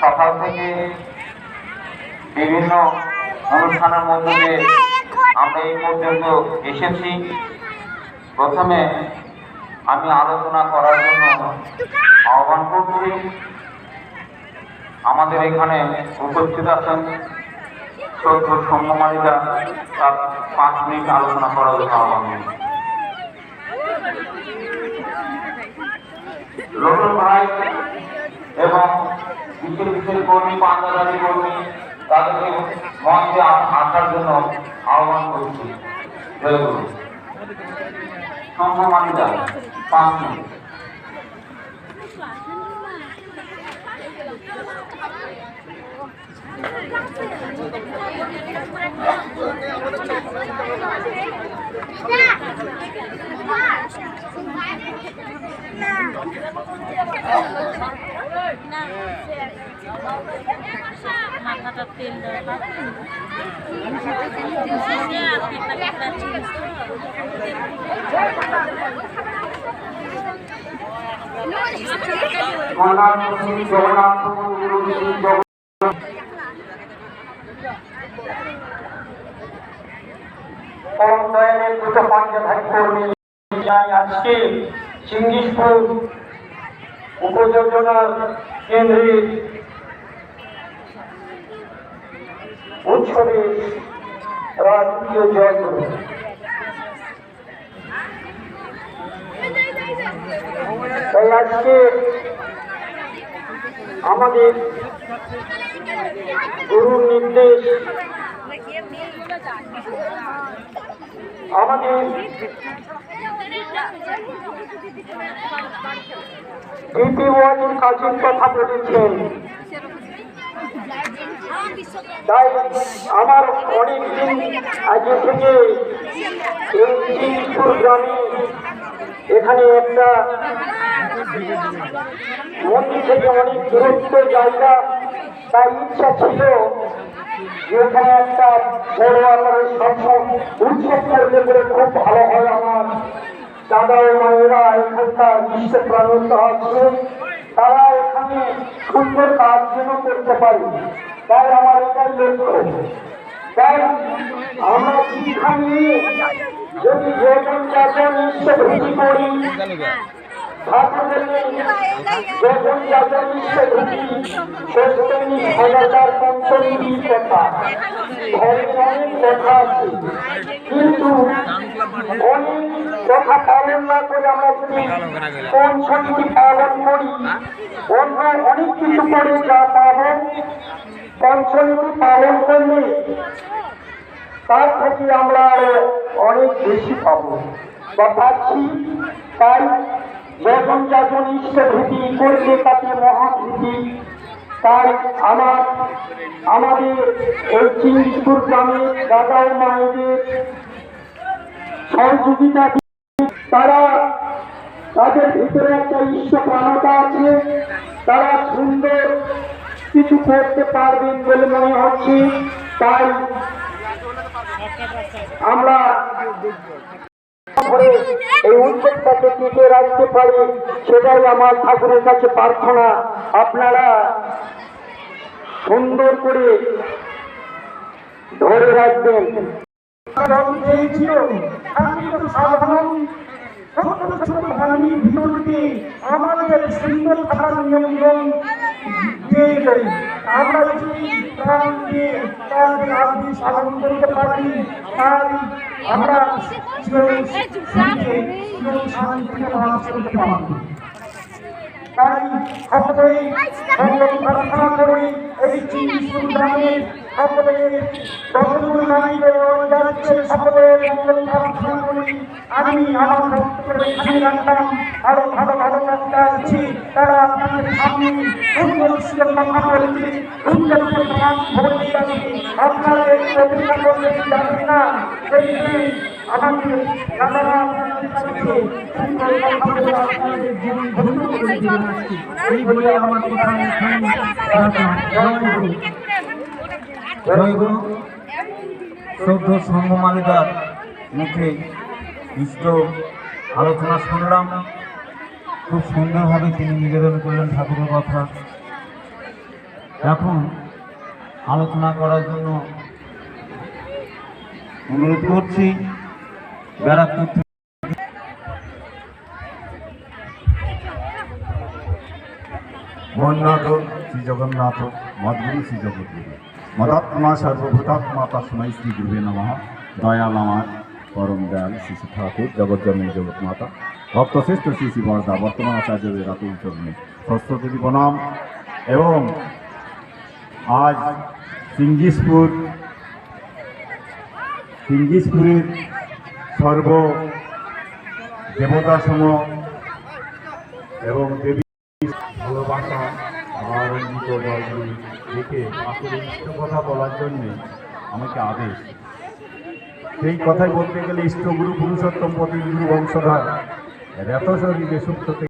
সকাল থেকে বিভিন্ন অনুষ্ঠানের মধ্যে দিয়ে আমরা এই পর্যন্ত এসেছি। প্রথমে আমি আলোচনা করার জন্য আহ্বান করছি। আমাদের এখানে উপস্থিত আছেন চৌদ্দ সৌম্যমালিকা তার পাঁচ মিনিট আলোচনা করার জন্য আহ্বান ভাই এবং বিশেষ বিশেষ কর্মী, পাঞ্জাবাদী কর্মী তাদেরকে মঞ্চে আসার জন্য আহ্বান করছি। জয় গুরু। পাঁচ মিনিট। মাথাটা তেল পরম দয়ালের কৃত পাঞ্জাধারী কর্মী আজকে সিঙ্গিসপুর উপযোজনা কেন্দ্রের উৎসবে রাজকীয় জয় তাই আজকে আমাদের গুরুর নির্দেশ আমাদের ওয়াজির কাজের কথা বলেছেন তাই আমার অনেক আগে থেকে এই গ্রামে এখানে একটা মন্দির থেকে অনেক দূরত্ব জায়গা তাই ইচ্ছা ছিল এখানে একটা বড় আকারের স্বপ্ন উৎসব করলে পরে খুব ভালো হয় আমার। দাদা ও মায়েরা এখানকার বিশ্ব প্রাণত আছে। তারা এখানে সুন্দর কাজ যেন করতে পারে। তাই আমার এটাই লক্ষ্য। তাই আমরা শিক্ষা নিয়ে যদি যেমন চারজন ঈশ্বরভূতি করি কিন্তু কথা পালন না করে আমরা যদি পঞ্চমীটি পালন করি, অন্য অনেক কিছু করে যা পাবো পঞ্চমীটি পালন করলে তার থেকে আমরা আরও অনেক বেশি পাবো। বা পাচ্ছি তাই যখন যখন ইষ্টভূতি করলে তাতে মহাভূতি। তাই আমার, আমাদের এই চিংড়িপুর গ্রামে দাদা ও মায়েদের সহযোগিতা তারা তাদের ভিতরে একটা ঈশ্ব প্রাণতা আছে। তারা সুন্দর কিছু করতে পারবেন বলে মনে হচ্ছে। তাই আমরা এই উৎসবটাকে টিকে রাখতে পারি, সেটাই আমার ঠাকুরের কাছে প্রার্থনা। আপনারা সুন্দর করে ধরে রাখবেন। আমি তো সাধারণ ছোট ছোট বাণীর ভিতর দিয়ে আমাদের সুন্দর থাকার নিয়ম দিয়ে দেয় আমরা যদি প্রাণ দিয়ে তাদের আদি সাধন করতে পারি তাই আমরা তাই সকলেই মঙ্গল প্রার্থনা এই গ্রামে সকলের সকলের নারীদের যাচ্ছে সকলের করি আমি আমার বক্তব্য এখানে রাখলাম আরও ভালো ভালো আছি তারা আপনাদের সামনে কথা বলছে যাবে অপেক্ষা করলে যাবেন না? সেই আমাদের দাদারা আপনাদের আপনাদের। এই বলে আমার কথা আমি এখানে রাখলাম। জয় গুরু। জয় গুরু শ্রদ্ধ সংঘমালিকার মুখে ইষ্ট আলোচনা শুনলাম খুব সুন্দরভাবে তিনি নিবেদন করলেন ঠাকুরের কথা এখন আলোচনা করার জন্য অনুরোধ করছি, ব্যারাকপুর মন্নাথ শ্রী জগন্নাথ মদ্গুরু শ্রী জগদ্গুরু মদাত্মা সর্বভূতাত্মা তস্মৈ শ্রী গুরুবে নমঃ। দয়াল আমার পরম দয়াল শ্রী শ্রী ঠাকুর, জগজ্জননী জগৎ মাতা ভক্তশ্রেষ্ঠ শ্রী শ্রী বরদা, বর্তমান আচার্যদের রাতুল চরণে সরস্বতী প্রণাম। এবং আজ সিঙ্গিসপুর, সিঙ্গিসপুরের সর্ব দেবতাসম এবং দেবী ভালোবাসা আমার অঙ্গিত আসলে ইষ্ট কথা বলার জন্য আমাকে আদেশ। সেই কথাই বলতে গেলে ইষ্টগুরু পুরুষোত্তম পতি গুরু বংশধর রেতশরীরে সুপ্ত